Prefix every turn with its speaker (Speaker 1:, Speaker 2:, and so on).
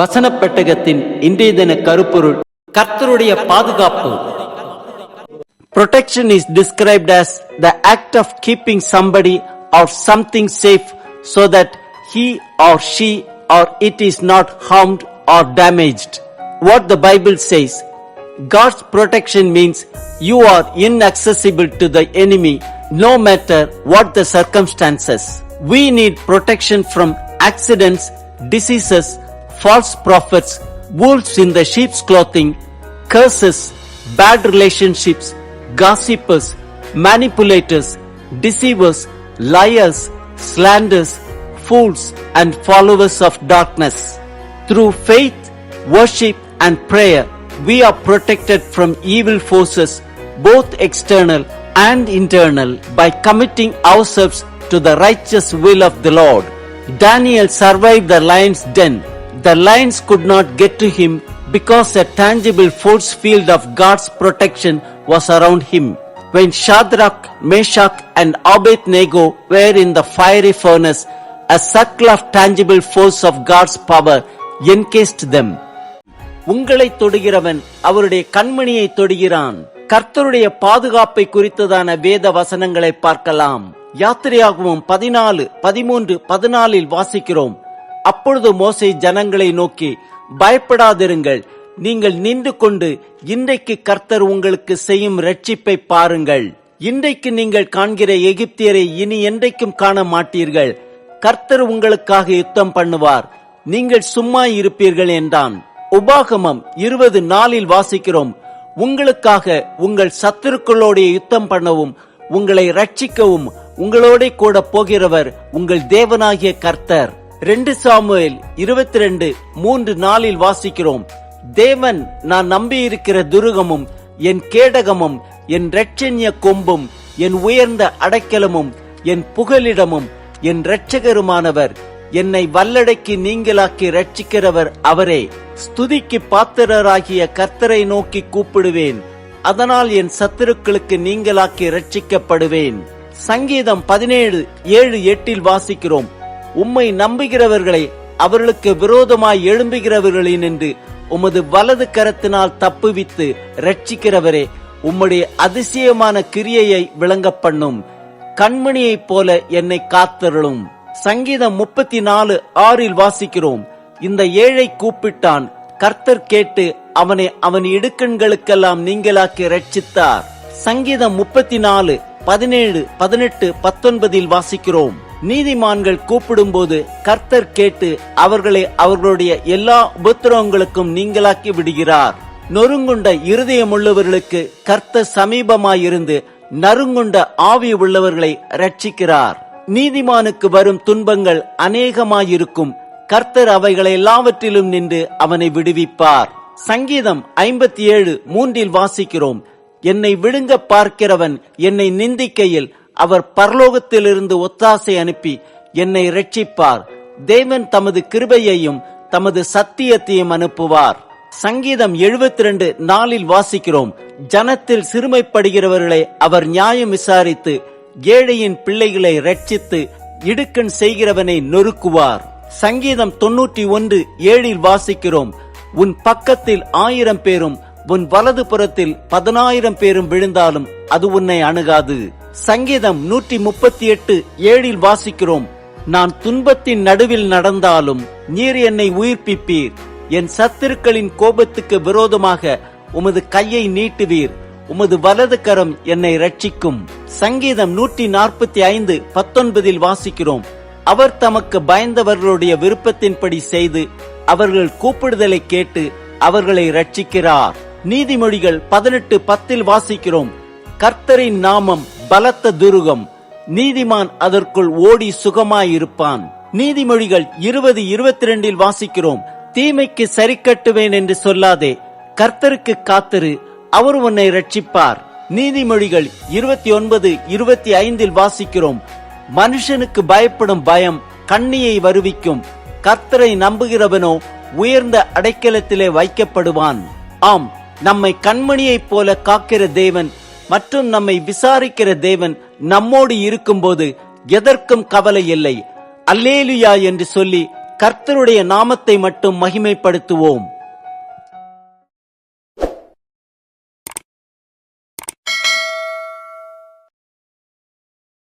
Speaker 1: வசனப் பெட்டகத்தின் இன்றைய தின கருப்பொருள் கர்த்தருடைய பாதுகாப்பு Protection is described as the act of keeping somebody or something safe so that he or she or it is not harmed or damaged. What the Bible says God's protection means you are inaccessible to the enemy no matter what the circumstances. We need protection from accidents, diseases, false prophets, wolves in the sheep's clothing, curses, bad relationships, gossipers, manipulators, deceivers, liars, slanders, fools, and followers of darkness. Through faith, worship, and prayer, we are protected from evil forces, both external and internal, by committing ourselves to the righteous will of the Lord. Daniel survived the lion's den. The lions could not get to him because a tangible force field of God's protection was around him. When Shadrach, Meshach, and Abednego were in the fiery furnace, a circle of tangible force of God's power encased them. உங்களை தொடுகிறவன் அவருடைய கண்மணியை தொடுகிறான் கர்த்தருடைய பாதுகாப்பை குறித்ததான வேத வசனங்களை பார்க்கலாம் யாத்திரையாகவும் பதினாலு பதிமூன்று பதினாலில் வாசிக்கிறோம் அப்பொழுது மோசை ஜனங்களை நோக்கி பயப்படாதிருங்கள். நீங்கள் நின்று கொண்டு இன்றைக்கு கர்த்தர் உங்களுக்கு செய்யும் ரட்சிப்பை பாருங்கள். இன்றைக்கு நீங்கள் காண்கிற எகிப்தியரை இனி என்றைக்கும் காண மாட்டீர்கள். கர்த்தர் உங்களுக்காக யுத்தம் பண்ணுவார். நீங்கள் சும்மா இருப்பீர்கள் என்றான். உபாகமம் இருபது நாளில் வாசிக்கிறோம். உங்களுக்காக உங்கள் சத்துருக்களோடைய யுத்தம் பண்ணவும் உங்களை ரட்சிக்கவும் உங்களோட கூட போகிறவர் உங்கள் தேவனாகிய கர்த்தர். ரெண்டு சாமுவேல் இருபத்தி ரெண்டு மூன்று நாளில் வாசிக்கிறோம். தேவன் நான் நம்பியிருக்கிற துருகமும் என் கேடகமும் என் இரட்சண்ய கொம்பும் என் உயர்ந்த அடைக்கலமும் என் புகலிடமும் என் இரட்சகருமானவர் என்னை வல்லடைக்கு நீங்களாக்கி ரட்சிக்கிறவர் அவரே. ஸ்துதிக்கு பாத்திரராகிய கர்த்தரை நோக்கி கூப்பிடுவேன். அதனால் என் சத்துருக்களுக்கு நீங்களாக்கி ரட்சிக்கப்படுவேன் சங்கீதம் பதினேழு ஏழு எட்டில் வாசிக்கிறோம். உம்மை நம்புகிறவர்களை அவர்களுக்கு விரோதமாய் எழும்புகிறவர்களினின்று உமது வலது கரத்தினால் தப்புவித்து ரட்சிக்கிறவரே உம்முடைய அதிசயமான கிரியையை விளங்க பண்ணும் கண்மணியைப் போல என்னை காத்தருளும். சங்கீதம் முப்பத்தி நாலு ஆறில் வாசிக்கிறோம். இந்த ஏழை கூப்பிட்டான் கர்த்தர் கேட்டு அவனை அவன் இடுக்கண்களுக்கெல்லாம் நீங்களாக்கி ரட்சித்தார் சங்கீதம் முப்பத்தி நாலு பதினேழு பதினெட்டு பத்தொன்பதில் வாசிக்கிறோம். நீதிமான்கள் கூப்பிடும்போது கர்த்தர் கேட்டு அவர்களை அவர்களுடைய எல்லா உபத்திரவங்களுக்கும் நீங்களாக்கி விடுகிறார். நொறுங்குண்ட இருதயமுள்ளவர்களுக்கு கர்த்தர் சமீபமாயிருந்து நறுங்குண்ட ஆவி உள்ளவர்களை ரட்சிக்கிறார் நீதிமானுக்கு வரும் துன்பங்கள் அநேகமாயிருக்கும். கர்த்தர் அவைகளை எல்லாவற்றிலும் நின்று அவனை விடுவிப்பார். சங்கீதம் ஐம்பத்தி ஏழு மூன்றில் வாசிக்கிறோம். என்னை விழுங்க பார்க்கிறவன் என்னை நிந்திக்கையில் அவர் பரலோகத்திலிருந்து ஒத்தாசை அனுப்பி என்னை ரட்சிப்பார் தேவன் தமது கிருபையையும் தமது சத்தியத்தையும் அனுப்புவார். சங்கீதம் எழுபத்தி ரெண்டு நாளில் வாசிக்கிறோம். ஜனத்தில் சிறுமைப்படுகிறவர்களை அவர் நியாயம் விசாரித்து ஏழையின் பிள்ளைகளை ரட்சித்து இடுக்கண் செய்கிறவனை நொறுக்குவார். சங்கீதம் தொன்னூற்றி ஒன்று ஏழில் வாசிக்கிறோம். உன் பக்கத்தில் ஆயிரம் பேரும் உன் வலது புறத்தில் பதினாயிரம் பேரும் விழுந்தாலும் அது உன்னை அணுகாது. சங்கீதம் நூற்றி முப்பத்தி எட்டு ஏழில் வாசிக்கிறோம். நான் துன்பத்தின் நடுவில் நடந்தாலும் நீர் என்னை உயிர்ப்பிப்பீர். என் சத்துருக்களின் கோபத்துக்கு விரோதமாக உமது கையை நீட்டுவீர். உமது வலது கரம் என்னை ரட்சிக்கும் சங்கீதம் நூற்றி நாற்பத்தி ஐந்து பத்தொன்பதில் வாசிக்கிறோம். அவர் தமக்கு பயந்தவர்களுடைய விருப்பத்தின்படி செய்து அவர்கள் கூப்பிடுதலை கேட்டு அவர்களை ரட்சிக்கிறார் நீதிமொழிகள் பதினெட்டு பத்தில் வாசிக்கிறோம். கர்த்தரின் நாமம் பலத்த துருகம் நீதிமான் அதற்குள் ஓடி சுகமாயிருப்பான். நீதிமொழிகள் இருபது இருபத்தி ரெண்டில் வாசிக்கிறோம் தீமைக்கு சரி கட்டுவேன் என்று சொல்லாதே கர்த்தருக்கு காத்திரு அவர் உன்னை ரட்சிப்பார் நீதிமொழிகள் இருபத்தி ஒன்பது இருபத்தி ஐந்தில் வாசிக்கிறோம் மனுஷனுக்கு பயப்படும் பயம் கண்ணியை வருவிக்கும் கர்த்தரை நம்புகிறவனோ உயர்ந்த அடைக்கலத்திலே வைக்கப்படுவான். ஆம் நம்மை கண்மணியைப் போல காக்கிற தேவன் மற்றும் நம்மை விசாரிக்கிற தேவன் நம்மோடு இருக்கும்போது எதற்கும் கவலை இல்லை. அல்லேலுயா என்று சொல்லி கர்த்தருடைய நாமத்தை மட்டும் மகிமைப்படுத்துவோம்.